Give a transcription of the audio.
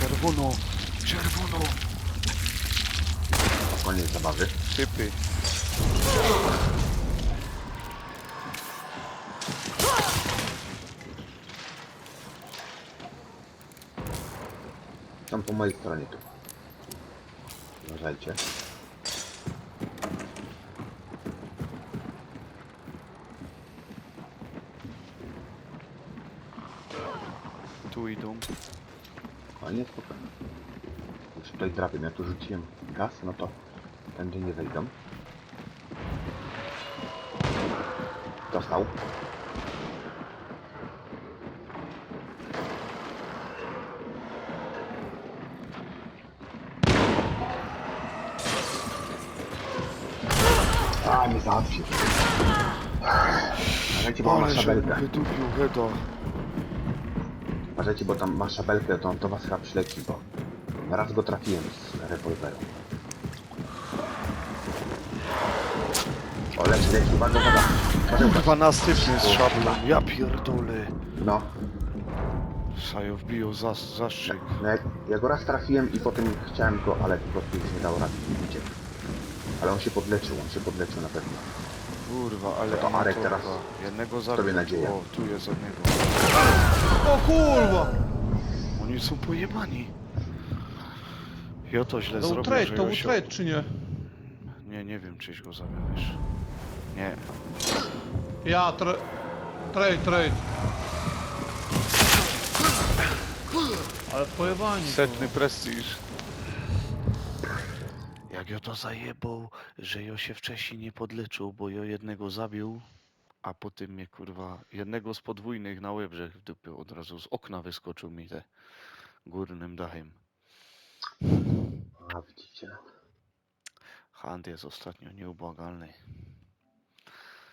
Czerwono! Czerwono! Koniec zabawy. Typy. Tam po mojej stronie tu. Uważajcie. Tu idą. A nie spokojnie. Już tutaj drapię, ja tu rzuciłem gaz, no to tędy nie wejdą. Dostał. A, nie załatwił. Uważajcie, bo on ma Ale że szabelkę. wydupił Heda. Uważajcie, bo tam ma szabelkę, to on do was chyba przyleci, bo raz go trafiłem z rewolweru. O, leci, leci, uwaga, uwaga. Uważaj. Kurwa następny z szablą. Ja pierdolę. No, Sajo wbiją za, zastrzyk. no jak, ja go raz trafiłem i potem chciałem go, ale po prostu już nie dało rady uciekł. Ale on się podleczył, on się podleczył na pewno. Kurwa, ale To Arek teraz. Jednego zabił. tobie nadzieję. O, tu jest jednego. O kurwa! Oni są pojebani. Ja to źle To że to trade czy nie? Nie, nie wiem czyś go zabił, wiesz. Nie. Ja, tra... trade, trade. Ale pojebani. Setny prestiż. Jak ja to zajebał, że ja się wcześniej nie podleczył, bo ja jednego zabił, a potem mnie kurwa, jednego z podwójnych na łebrzech w dupie od razu z okna wyskoczył mi te górnym dachem. A widzicie. Hand jest ostatnio nieubłagalny.